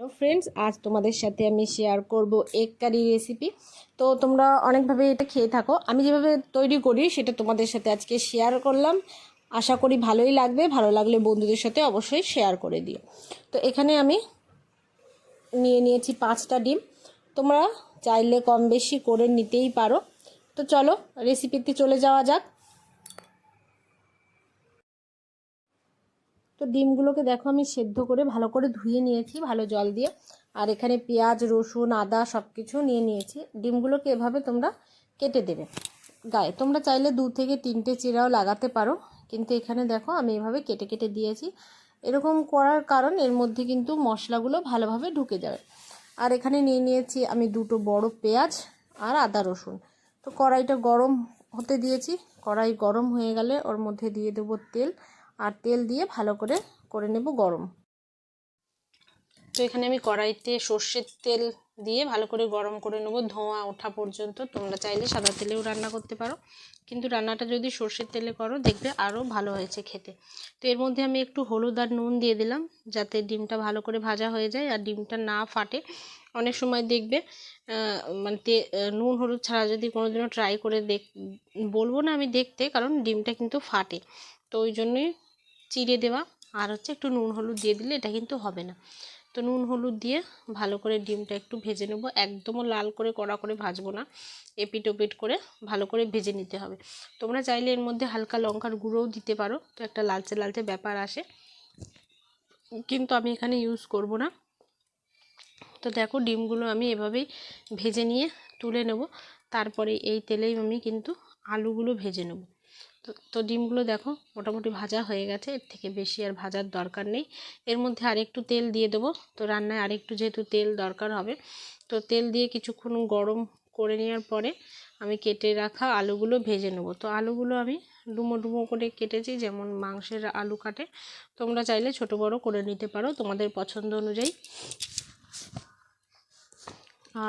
Hello friends আজ তোমাদের সাথে আমি শেয়ার করব এগ কারি রেসিপি তো তোমরা অনেকভাবে এটা খেয়ে থাকো। আমি যেভাবে তৈরি করি, সেটা তোমাদের সাথে আজকে শেয়ার করলাম। আশা করি ভালোই লাগবে। ভালো লাগলে বন্ধুদের সাথে অবশ্যই শেয়ার করে দিও। তো এখানে আমি নিয়ে নিয়েছি পাঁচটা ডিম। তোমরা চাইলে কম বেশি করে নিতেই পারো। তো চলো রেসিপিতে চলে যাওয়া যাক। তো ডিমগুলোকে দেখো আমি সেদ্ধ করে ভালো করে ধুয়ে নিয়েছি, ভালো জল দিয়ে। আর এখানে পেঁয়াজ, রসুন, আদা সব কিছু নিয়ে নিয়েছি। ডিমগুলোকে এভাবে তোমরা কেটে দেবে। গায়ে তোমরা চাইলে দু থেকে তিনটে চিরাও লাগাতে পারো, কিন্তু এখানে দেখো আমি এভাবে কেটে কেটে দিয়েছি। এরকম করার কারণ এর মধ্যে কিন্তু মশলাগুলো ভালোভাবে ঢুকে যাবে। আর এখানে নিয়ে নিয়েছি আমি দুটো বড় পেঁয়াজ আর আদা রসুন। তো কড়াইটা গরম হতে দিয়েছি। কড়াই গরম হয়ে গেলে ওর মধ্যে দিয়ে দেবো তেল। আর তেল দিয়ে ভালো করে করে নেব গরম। তো এখানে আমি কড়াইতে সর্ষের তেল দিয়ে ভালো করে গরম করে নেব। ধোঁয়া ওঠা পর্যন্ত তোমরা চাইলে সাদা তেলেও রান্না করতে পারো। কিন্তু রান্নাটা যদি সর্ষের তেলে করো, দেখবে আরও ভালো হয়েছে খেতে। তো এর মধ্যে আমি একটু হলুদ আর নুন দিয়ে দিলাম, যাতে ডিমটা ভালো করে ভাজা হয়ে যায় আর ডিমটা না ফাটে। অনেক সময় দেখবে মানে তে নুন হলুদ ছাড়া যদি কোনোদিনও ট্রাই করে দেখ, বলব না আমি দেখতে, কারণ ডিমটা কিন্তু ফাটে। তো ওই জন্যই চিড়ে দেওয়া আর হচ্ছে একটু নুন হলুদ দিয়ে দিলে এটা কিন্তু হবে না। তো নুন হলুদ দিয়ে ভালো করে ডিমটা একটু ভেজে নেব। একদমও লাল করে, কড়া করে ভাজবো না। এপিট ওপিট করে ভালো করে ভেজে নিতে হবে। তোমরা চাইলে এর মধ্যে হালকা লঙ্কার গুঁড়োও দিতে পারো। তো একটা লালচে লালচে ব্যাপার আসে। কিন্তু আমি এখানে ইউজ করব না। তো দেখো ডিমগুলো আমি এভাবেই ভেজে নিয়ে তুলে নেব। তারপরে এই তেলেই আমি কিন্তু আলুগুলো ভেজে নেব। তো ডিমগুলো দেখো মোটামুটি ভাজা হয়ে গেছে। এর থেকে বেশি আর ভাজার দরকার নেই। এর মধ্যে আরেকটু তেল দিয়ে দেবো। তো রান্নায় আরেকটু যেহেতু তেল দরকার হবে, তো তেল দিয়ে কিছুক্ষণ গরম করে নেওয়ার পরে আমি কেটে রাখা আলুগুলো ভেজে নেব। তো আলুগুলো আমি ডুমো ডুমো করে কেটেছি, যেমন মাংসের আলু কাটে। তোমরা চাইলে ছোট বড় করে নিতে পারো তোমাদের পছন্দ অনুযায়ী।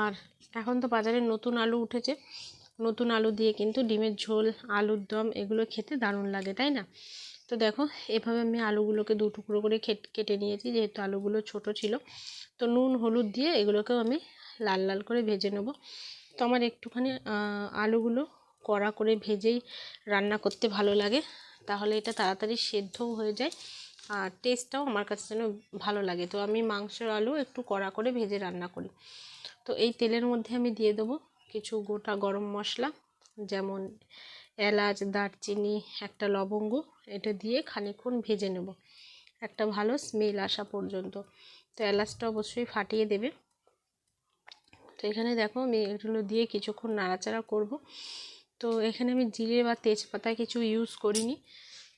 আর এখন তো বাজারে নতুন আলু উঠেছে। নতুন আলু দিয়ে কিন্তু ডিমের ঝোল, আলুর দম এগুলো খেতে দারুণ লাগে, তাই না? তো দেখো, এভাবে আমি আলুগুলোকে দু টুকরো করে কেটে নিয়েছি, যেহেতু আলুগুলো ছোট ছিল। তো নুন, হলুদ দিয়ে এগুলোকেও আমি লাল লাল করে ভেজে নেব। তো আমার একটুখানি আলুগুলো কড়া করে ভেজেই রান্না করতে ভালো লাগে। তাহলে এটা তাড়াতাড়ি সেদ্ধও হয়ে যায় আর টেস্টটাও আমার কাছে যেন ভালো লাগে। তো আমি মাংসের আলু একটু কড়া করে ভেজে রান্না করি। তো এই তেলের মধ্যে আমি দিয়ে দেবো কিছু গোটা গরম মশলা, যেমন এলাচ, দারচিনি, একটা লবঙ্গ, এটা দিয়ে খানিক্ষণ ভেজে নেব। একটা ভালো স্মেল আসা পর্যন্ত। তো এলাচটা অবশ্যই ফাটিয়ে দেবে। তো এখানে দেখো আমি এগুলো দিয়ে কিছুক্ষণ নাড়াচাড়া করব। তো এখানে আমি জিরে বা তেজপাতা কিছু ইউজ করিনি,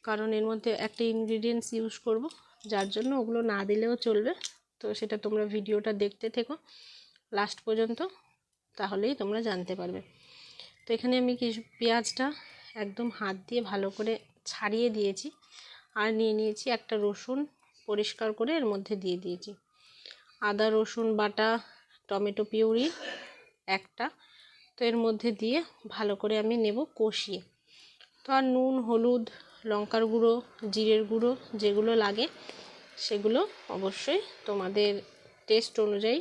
কারণ এর মধ্যে একটা ইনগ্রিডিয়েন্টস ইউজ করব, যার জন্য ওগুলো না দিলেও চলবে। তো সেটা তোমরা ভিডিওটা দেখতে থেকো। লাস্ট পর্যন্ত তাহলেই তোমরা জানতে পারবে। তো এখানে আমি কিছু পেঁয়াজটা একদম হাত দিয়ে ভালো করে ছাড়িয়ে দিয়েছি আর নিয়ে নিয়েছি একটা রসুন পরিষ্কার করে এর মধ্যে দিয়ে দিয়েছি। আদা, রসুন, বাটা, টমেটো, পিউরি একটা। তো এর মধ্যে দিয়ে ভালো করে আমি নেব কষিয়ে। তো আর নুন, হলুদ, লঙ্কার গুঁড়ো, জিরের গুঁড়ো যেগুলো লাগে সেগুলো অবশ্যই তোমাদের টেস্ট অনুযায়ী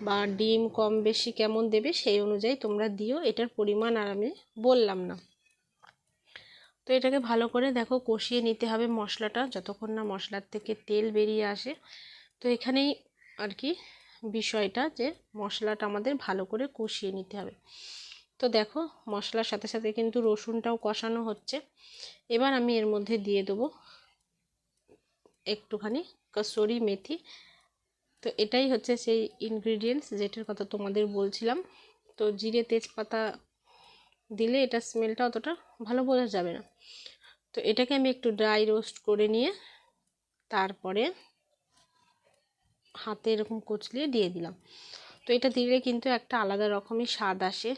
বা ডিম কম বেশি কেমন দেবে সেই অনুযায়ী তোমরা দিও, এটার পরিমাণ আর আমি বললাম না। তো এটাকে ভালো করে দেখো কষিয়ে নিতে হবে মশলাটা, যতক্ষণ না মশলার থেকে তেল বেরিয়ে আসে। তো এখানেই আর কি বিষয়টা যে মশলাটা আমাদের ভালো করে কষিয়ে নিতে হবে। তো দেখো মশলার সাথে সাথে কিন্তু রসুনটাও কষানো হচ্ছে। এবার আমি এর মধ্যে দিয়ে দেবো একটুখানি কসুরি মেথি। তো এটাই হচ্ছে সেই ইনগ্রিডিয়েন্টস যেটার কথা তোমাদের বলছিলাম। তো জিরে, তেজপাতা দিলে এটা স্মেলটা অতটা ভালো বোঝা যাবে না। তো এটাকে আমি একটু ড্রাই রোস্ট করে নিয়ে তারপরে হাতে এরকম কচলিয়ে দিয়ে দিলাম। তো এটা দিলে কিন্তু একটা আলাদা রকমই স্বাদ আসে।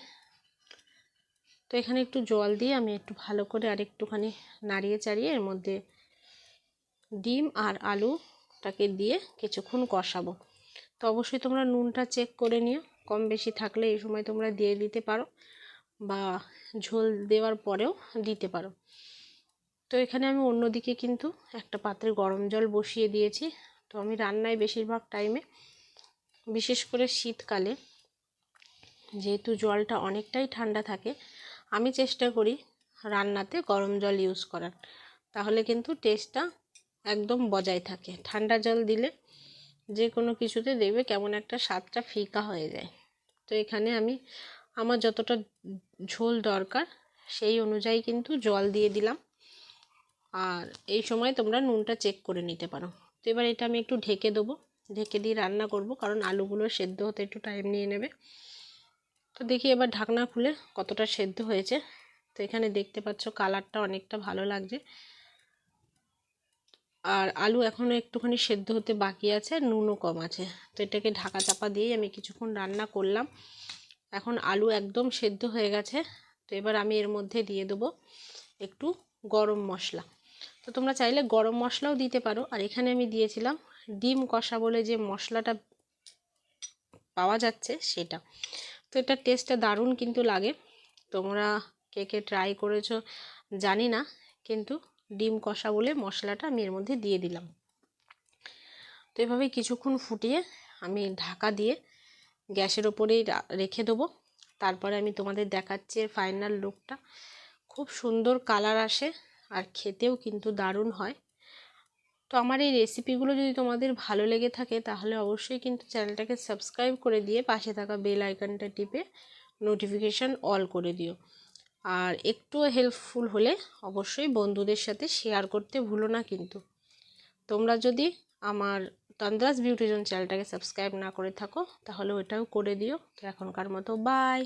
তো এখানে একটু জল দিয়ে আমি একটু ভালো করে আর একটুখানি নাড়িয়ে চাড়িয়ে এর মধ্যে ডিম আর আলু টাকে দিয়ে কিছুক্ষণ কষাবো। তো অবশ্যই তোমরা নুনটা চেক করে নিও। কম বেশি থাকলে এই সময় তোমরা দিয়ে দিতে পারো বা ঝোল দেওয়ার পরেও দিতে পারো। তো এখানে আমি অন্যদিকে কিন্তু একটা পাত্রে গরম জল বসিয়ে দিয়েছি। তো আমি রান্নায় বেশিরভাগ টাইমে বিশেষ করে শীতকালে যেহেতু জলটা অনেকটাই ঠান্ডা থাকে, আমি চেষ্টা করি রান্নাতে গরম জল ইউজ করার। তাহলে কিন্তু টেস্টটা একদম বজায় থাকে। ঠান্ডা জল দিলে যে কোনো কিছুতে দেখবে কেমন একটা স্বাদটা ফিকা হয়ে যায়। তো এখানে আমি, আমার যতটা ঝোল দরকার সেই অনুযায়ী কিন্তু জল দিয়ে দিলাম। আর এই সময় তোমরা নুনটা চেক করে নিতে পারো। তো এবার এটা আমি একটু ঢেকে দেবো। ঢেকে দিয়ে রান্না করব কারণ আলুগুলো সেদ্ধ হতে একটু টাইম নিয়ে নেবে। তো দেখি এবার ঢাকনা খুলে কতটা সেদ্ধ হয়েছে। তো এখানে দেখতে পাচ্ছ কালারটা অনেকটা ভালো লাগছে। আর আলু এখনও একটুখানি সেদ্ধ হতে বাকি আছে, নুনও কম আছে। তো এটাকে ঢাকা চাপা দিয়েই আমি কিছুক্ষণ রান্না করলাম। এখন আলু একদম সেদ্ধ হয়ে গেছে। তো এবার আমি এর মধ্যে দিয়ে দেবো একটু গরম মশলা। তো তোমরা চাইলে গরম মশলাও দিতে পারো। আর এখানে আমি দিয়েছিলাম ডিম কষা বলে যে মশলাটা পাওয়া যাচ্ছে সেটা। তো এটার টেস্টটা দারুণ কিন্তু লাগে। তোমরা কে কে ট্রাই করেছ জানি না, কিন্তু ডিম কষা বলে মশলাটা আমি এর মধ্যে দিয়ে দিলাম। তো এভাবে কিছুক্ষণ ফুটিয়ে আমি ঢাকা দিয়ে গ্যাসের ওপরেই রেখে দেবো। তারপরে আমি তোমাদের দেখাচ্ছি এর ফাইনাল লুকটা খুব সুন্দর কালার আসে আর খেতেও কিন্তু দারুণ হয়। তো আমার এই রেসিপিগুলো যদি তোমাদের ভালো লেগে থাকে তাহলে অবশ্যই কিন্তু চ্যানেলটাকে সাবস্ক্রাইব করে দিয়ে পাশে থাকা বেল আইকনটা টিপে নোটিফিকেশান অল করে দিও। আর একটু হেল্পফুল হলে অবশ্যই বন্ধুদের সাথে শেয়ার করতে ভুলো না কিন্তু। তোমরা যদি আমার তন্দ্রাস বিউটিজন চ্যানেলটাকে সাবস্ক্রাইব না করে থাকো, তাহলে ওটাও করে দিও। তো এখনকার মতো বাই